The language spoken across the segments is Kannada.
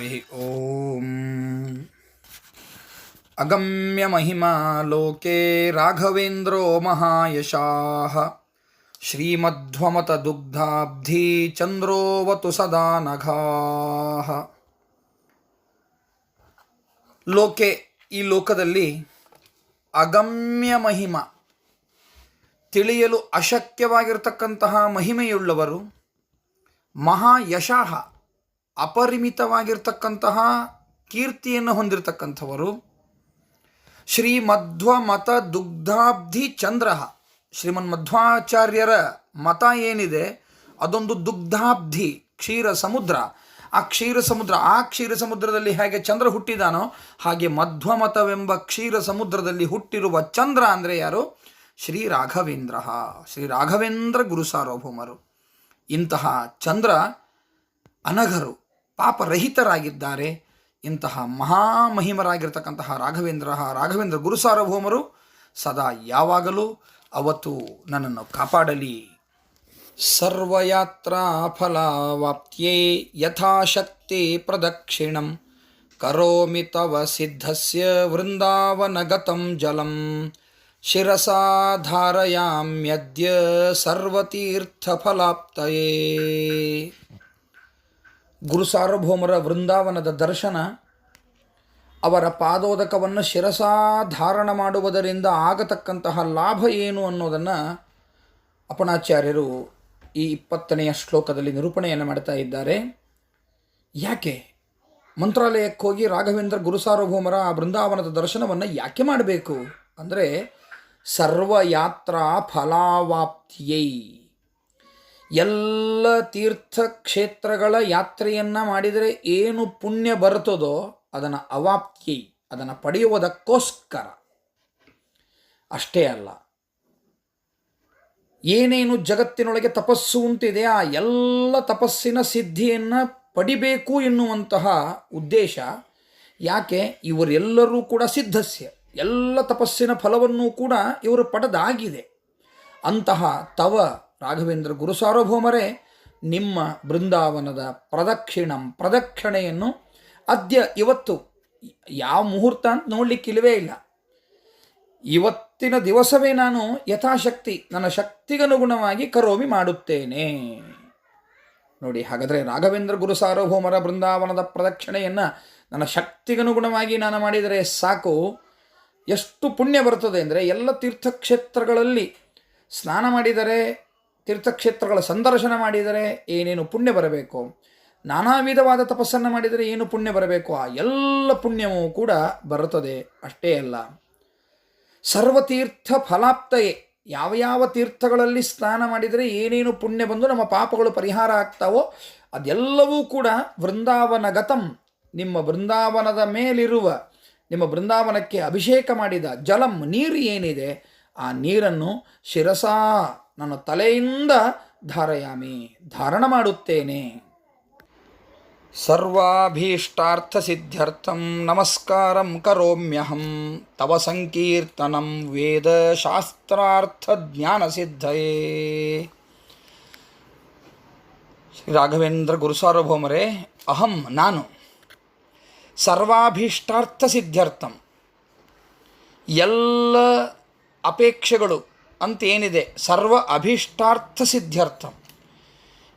हरिः ॐ अगम्यमहिमा लोके राघवेन्द्रो महायशाः श्रीमध्वमतदुग्धाब्धि चन्द्रोऽवतु सदा नघाः ಲೋಕೆ ಈ ಲೋಕದಲ್ಲಿ ಅಗಮ್ಯ ಮಹಿಮ ತಿಳಿಯಲು ಅಶಕ್ಯವಾಗಿರ್ತಕ್ಕಂತಹ ಮಹಿಮೆಯುಳ್ಳವರು ಮಹಾಯಶಃ ಅಪರಿಮಿತವಾಗಿರ್ತಕ್ಕಂತಹ ಕೀರ್ತಿಯನ್ನು ಹೊಂದಿರತಕ್ಕಂಥವರು ಶ್ರೀ ಮಧ್ವ ಮತ ದುಗ್ಧಾಬ್ಧಿ ಚಂದ್ರ. ಶ್ರೀಮನ್ ಮಧ್ವಾಚಾರ್ಯರ ಮತ ಏನಿದೆ? ಅದೊಂದು ದುಗ್ಧಾಬ್ಧಿ ಕ್ಷೀರ ಸಮುದ್ರ ಆ ಕ್ಷೀರ ಸಮುದ್ರ ಆ ಕ್ಷೀರ ಸಮುದ್ರದಲ್ಲಿ ಹೇಗೆ ಚಂದ್ರ ಹುಟ್ಟಿದಾನೋ, ಹಾಗೆ ಮಧ್ವಮತವೆಂಬ ಕ್ಷೀರ ಸಮುದ್ರದಲ್ಲಿ ಹುಟ್ಟಿರುವ ಚಂದ್ರ ಅಂದರೆ ಯಾರು? ಶ್ರೀ ರಾಘವೇಂದ್ರ ಶ್ರೀ ರಾಘವೇಂದ್ರ ಗುರು ಸಾರ್ವಭೌಮರು ಇಂತಹ ಚಂದ್ರ ಅನಘರು. ಪಾಪರಹಿತರಾಗಿದ್ದಾರೆ. ಇಂತಹ ಮಹಾಮಹಿಮರಾಗಿರ್ತಕ್ಕಂತಹ ರಾಘವೇಂದ್ರ ರಾಘವೇಂದ್ರ ಗುರು ಸಾರ್ವಭೌಮರು ಸದಾ ಯಾವಾಗಲೂ ಅವತ್ತು ನನ್ನನ್ನು ಕಾಪಾಡಲಿ. ಸರ್ವಯಾತ್ರಾ ಫಲಾವಾಪ್ತ್ಯೇ ಯಥಾಶಕ್ತಿ ಪ್ರದಕ್ಷಿಣಂ. ಕರೋಮಿ ತವ ಸಿದ್ಧಸ್ಯ ವೃಂದಾವನಗತಂ ಜಲಂ. ಶಿರಸಾ ಧಾರಯಾಮ್ಯದ್ಯ ಸರ್ವತೀರ್ಥಫಲಾಪ್ತಯೇ. ಗುರು ಸಾರ್ವಭೌಮರ ವೃಂದಾವನದ ದರ್ಶನ, ಅವರ ಪಾದೋದಕವನ್ನು ಶಿರಸಾಧಾರಣ ಮಾಡುವುದರಿಂದ ಆಗತಕ್ಕಂತಹ ಲಾಭ ಏನು ಅನ್ನೋದನ್ನು ಅಪಣಾಚಾರ್ಯರು ಈ ಇಪ್ಪತ್ತನೆಯ ಶ್ಲೋಕದಲ್ಲಿ ನಿರೂಪಣೆಯನ್ನು ಮಾಡ್ತಾ ಇದ್ದಾರೆ. ಯಾಕೆ? ಮಂತ್ರಾಲಯಕ್ಕೆ ಹೋಗಿ ರಾಘವೇಂದ್ರ ಗುರು ಸಾರ್ವಭೌಮರ ಆ ಬೃಂದಾವನದ ದರ್ಶನವನ್ನು ಯಾಕೆ ಮಾಡಬೇಕು? ಅಂದರೆ ಸರ್ವಯಾತ್ರಾ ಫಲಾವಾಪ್ತಿಯೈ. ಎಲ್ಲ ತೀರ್ಥಕ್ಷೇತ್ರಗಳ ಯಾತ್ರೆಯನ್ನು ಮಾಡಿದರೆ ಏನು ಪುಣ್ಯ ಬರ್ತದೋ ಅದನ್ನು ಅವಾಪ್ತಿ, ಅದನ್ನು ಪಡೆಯುವುದಕ್ಕೋಸ್ಕರ. ಅಷ್ಟೇ ಅಲ್ಲ. ಏನೇನು ಜಗತ್ತಿನೊಳಗೆ ತಪಸ್ಸು ಅಂತಿದೆ ಆ ಎಲ್ಲ ತಪಸ್ಸಿನ ಸಿದ್ಧಿಯನ್ನು ಪಡಿಬೇಕು ಎನ್ನುವಂತಹ ಉದ್ದೇಶ. ಯಾಕೆ? ಇವರೆಲ್ಲರೂ ಕೂಡ ಸಿದ್ಧಸ್ಯ. ಎಲ್ಲ ತಪಸ್ಸಿನ ಫಲವನ್ನು ಕೂಡ ಇವರು ಪಡೆದಾಗಿದೆ. ಅಂತಹ ತವ ರಾಘವೇಂದ್ರ ಗುರು ಸಾರ್ವಭೌಮರೇ, ನಿಮ್ಮ ಬೃಂದಾವನದ ಪ್ರದಕ್ಷಿಣಂ, ಪ್ರದಕ್ಷಿಣೆಯನ್ನು ಅದ್ಯ ಇವತ್ತು ಯಾವ ಮುಹೂರ್ತ ಅಂತ ನೋಡಲಿಕ್ಕಿಲ್ಲವೇ ಇಲ್ಲ. ಇವತ್ತಿನ ದಿವಸವೇ ನಾನು ಯಥಾಶಕ್ತಿ, ನನ್ನ ಶಕ್ತಿಗನುಗುಣವಾಗಿ ಕರೋಮಿ ಮಾಡುತ್ತೇನೆ. ನೋಡಿ, ಹಾಗಾದರೆ ರಾಘವೇಂದ್ರ ಗುರು ಸಾರ್ವಭೌಮರ ಬೃಂದಾವನದ ಪ್ರದಕ್ಷಿಣೆಯನ್ನು ನನ್ನ ಶಕ್ತಿಗನುಗುಣವಾಗಿ ನಾನು ಮಾಡಿದರೆ ಸಾಕು. ಎಷ್ಟು ಪುಣ್ಯ ಬರ್ತದೆ ಅಂದರೆ ಎಲ್ಲ ತೀರ್ಥಕ್ಷೇತ್ರಗಳಲ್ಲಿ ಸ್ನಾನ ಮಾಡಿದರೆ ತೀರ್ಥಕ್ಷೇತ್ರಗಳ ಸಂದರ್ಶನ ಮಾಡಿದರೆ ಏನೇನು ಪುಣ್ಯ ಬರಬೇಕು? ನಾನಾ ವಿಧವಾದ ತಪಸ್ಸನ್ನು ಮಾಡಿದರೆ ಏನು ಪುಣ್ಯ ಬರಬೇಕು? ಆ ಎಲ್ಲ ಪುಣ್ಯವೂ ಕೂಡ ಬರುತ್ತದೆ. ಅಷ್ಟೇ ಅಲ್ಲ. ಸರ್ವತೀರ್ಥ ಫಲಾಪ್ತಯೇ. ಯಾವ ಯಾವ ತೀರ್ಥಗಳಲ್ಲಿ ಸ್ನಾನ ಮಾಡಿದರೆ ಏನೇನು ಪುಣ್ಯ ಬಂದು ನಮ್ಮ ಪಾಪಗಳು ಪರಿಹಾರ ಆಗ್ತಾವೋ ಅದೆಲ್ಲವೂ ಕೂಡ ವೃಂದಾವನಗತಂ. ನಿಮ್ಮ ಬೃಂದಾವನದ ಮೇಲಿರುವ, ನಿಮ್ಮ ಬೃಂದಾವನಕ್ಕೆ ಅಭಿಷೇಕ ಮಾಡಿದ ಜಲಂ, ನೀರು ಏನಿದೆ? ಆ ನೀರನ್ನು ಶಿರಸಾ ನನ್ನ ತಲೆಯಿಂದ ಧಾರಯಾಮಿ, ಧಾರಣ ಮಾಡುತ್ತೇನೆ. ಸರ್ವಾಭೀಷ್ಟಾರ್ಥಸಿದ್ಧ್ಯರ್ಥಂ ನಮಸ್ಕಾರಂ ಕರೋಮ್ಯಹಂ, ತವ ಸಂಕೀರ್ತನಂ ವೇದ ಶಾಸ್ತ್ರಾರ್ಥ ಜ್ಞಾನಸಿದ್ಧಯೇ ಶ್ರೀ ರಾಘವೇಂದ್ರ ಗುರುಸಾರ್ವಭೌಮರೇ ಅಹಂ ನಾನು. ಸರ್ವಾಭೀಷ್ಟಾರ್ಥ ಸಿದ್ಧ್ಯರ್ಥಂ ಎಲ್ಲ ಅಪೇಕ್ಷೆಗಳು ಅಂತ ಏನಿದೆ ಸರ್ವ ಅಭೀಷ್ಟಾರ್ಥ ಸಿದ್ಧ್ಯರ್ಥಂ.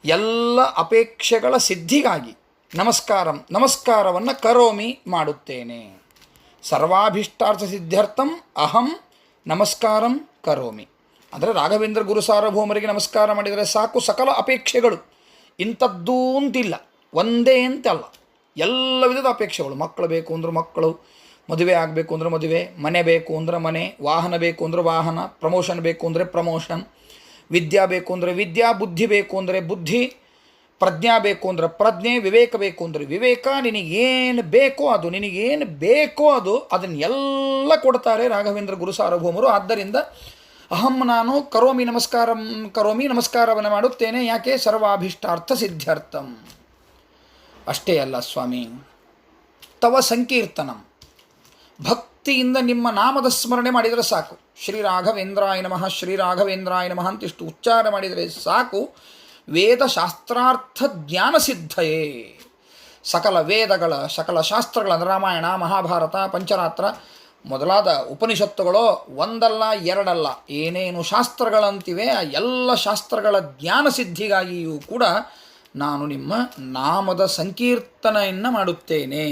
ಎಲ್ಲ ಅಪೇಕ್ಷೆಗಳ ಸಿದ್ಧಿಗಾಗಿ ನಮಸ್ಕಾರಂ, ನಮಸ್ಕಾರವನ್ನು ಕರೋಮಿ ಮಾಡುತ್ತೇನೆ. ಸರ್ವಾಭೀಷ್ಟಾರ್ಥ ಸಿದ್ಧಾರ್ಥಂ ಅಹಂ ನಮಸ್ಕಾರಂ ಕರೋಮಿ. ಅಂದರೆ ರಾಘವೇಂದ್ರ ಗುರು ಸಾರ್ವಭೌಮರಿಗೆ ನಮಸ್ಕಾರ ಮಾಡಿದರೆ ಸಾಕು ಸಕಲ ಅಪೇಕ್ಷೆಗಳು. ಇಂಥದ್ದೂ ಅಂತಿಲ್ಲ. ಒಂದೇ ಅಂತಲ್ಲ. ಎಲ್ಲ ವಿಧದ ಅಪೇಕ್ಷೆಗಳು. ಮಕ್ಕಳು ಬೇಕು ಅಂದರೂ ಮಕ್ಕಳು ಮದುವೆ ಆಗಬೇಕು ಅಂದ್ರೆ ಮದುವೆ, ಮನೆ ಬೇಕು ಅಂದ್ರೆ ಮನೆ, ವಾಹನ ಬೇಕು ಅಂದ್ರೆ ವಾಹನ ಪ್ರಮೋಷನ್ ಬೇಕು ಅಂದರೆ ಪ್ರಮೋಷನ್ ವಿದ್ಯಾ ಬೇಕು ಅಂದರೆ ವಿದ್ಯಾ, ಬುದ್ಧಿ ಬೇಕು ಅಂದರೆ ಬುದ್ಧಿ, ಪ್ರಜ್ಞಾ ಬೇಕು ಅಂದರೆ ಪ್ರಜ್ಞೆ, ವಿವೇಕ ಬೇಕು ಅಂದರೆ ವಿವೇಕ, ನಿನಗೇನು ಬೇಕೋ ಅದು, ನಿನಗೇನು ಬೇಕೋ ಅದು ಅದನ್ನು ಎಲ್ಲ ಕೊಡ್ತಾರೆ ರಾಘವೇಂದ್ರ ಗುರು ಸಾರ್ವಭೌಮರು. ಆದ್ದರಿಂದ ಅಹಂ ನಾನು ಕರೋಮಿ ನಮಸ್ಕಾರಂ, ಕರೋಮಿ ನಮಸ್ಕಾರವನ್ನು ಮಾಡುತ್ತೇನೆ. ಯಾಕೆ? ಸರ್ವಾಭೀಷ್ಟಾರ್ಥ ಸಿದ್ಧಾರ್ಥಂ. ಅಷ್ಟೇ ಅಲ್ಲ ಸ್ವಾಮಿ. ತವ ಸಂಕೀರ್ತನಂ. ಭಕ್ತಿಯಿಂದ ನಿಮ್ಮ ನಾಮದ ಸ್ಮರಣೆ ಮಾಡಿದರೆ ಸಾಕು. ಶ್ರೀ ರಾಘವೇಂದ್ರಾಯ ನಮಃ, ಶ್ರೀ ರಾಘವೇಂದ್ರಾಯ ನಮಃ ಅಂತಿಷ್ಟು ಉಚ್ಚಾರ ಮಾಡಿದರೆ ಸಾಕು. ವೇದಶಾಸ್ತ್ರಾರ್ಥ ಜ್ಞಾನ ಸಿದ್ಧಯೇ. ಸಕಲ ವೇದಗಳ, ಸಕಲ ಶಾಸ್ತ್ರಗಳ, ರಾಮಾಯಣ, ಮಹಾಭಾರತ, ಪಂಚರಾತ್ರ ಮೊದಲಾದ ಉಪನಿಷತ್ತುಗಳು ಒಂದಲ್ಲ, ಎರಡಲ್ಲ. ಏನೇನು ಶಾಸ್ತ್ರಗಳಂತಿವೆ, ಆ ಎಲ್ಲ ಶಾಸ್ತ್ರಗಳ ಜ್ಞಾನ ಸಿದ್ಧಿಗಾಗಿಯೂ ಕೂಡ ನಾನು ನಿಮ್ಮ ನಾಮದ ಸಂಕೀರ್ತನೆಯನ್ನು ಮಾಡುತ್ತೇನೆ.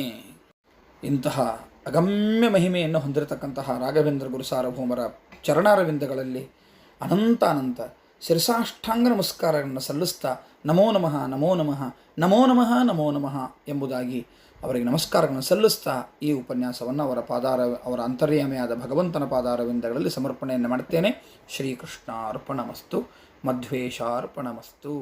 ಇಂತಹ ಅಗಮ್ಯ ಮಹಿಮೆಯನ್ನು ಹೊಂದಿರತಕ್ಕಂತಹ ರಾಘವೇಂದ್ರ ಗುರು ಸಾರ್ವಭೌಮರ ಚರಣಾರವಿಂದಗಳಲ್ಲಿ ಅನಂತ ಅನಂತ ಶಿರಸಾಷ್ಟಾಂಗ ನಮಸ್ಕಾರಗಳನ್ನು ಸಲ್ಲಿಸ್ತಾ, ನಮೋ ನಮಃ ನಮೋ ನಮಃ ನಮೋ ನಮಃ ನಮೋ ನಮಃ ಎಂಬುದಾಗಿ ಅವರಿಗೆ ನಮಸ್ಕಾರಗಳನ್ನು ಸಲ್ಲಿಸ್ತಾ ಈ ಉಪನ್ಯಾಸವನ್ನು ಅವರ ಪಾದಾರ, ಅವರ ಅಂತರ್ಯಾಮಿಯಾದ ಭಗವಂತನ ಪಾದಾರವಿಂದಗಳಲ್ಲಿ ಸಮರ್ಪಣೆಯನ್ನು ಮಾಡುತ್ತೇನೆ ಶ್ರೀಕೃಷ್ಣ ಅರ್ಪಣಮಸ್ತು ಮಧ್ವೇಶಾರ್ಪಣಮಸ್ತು.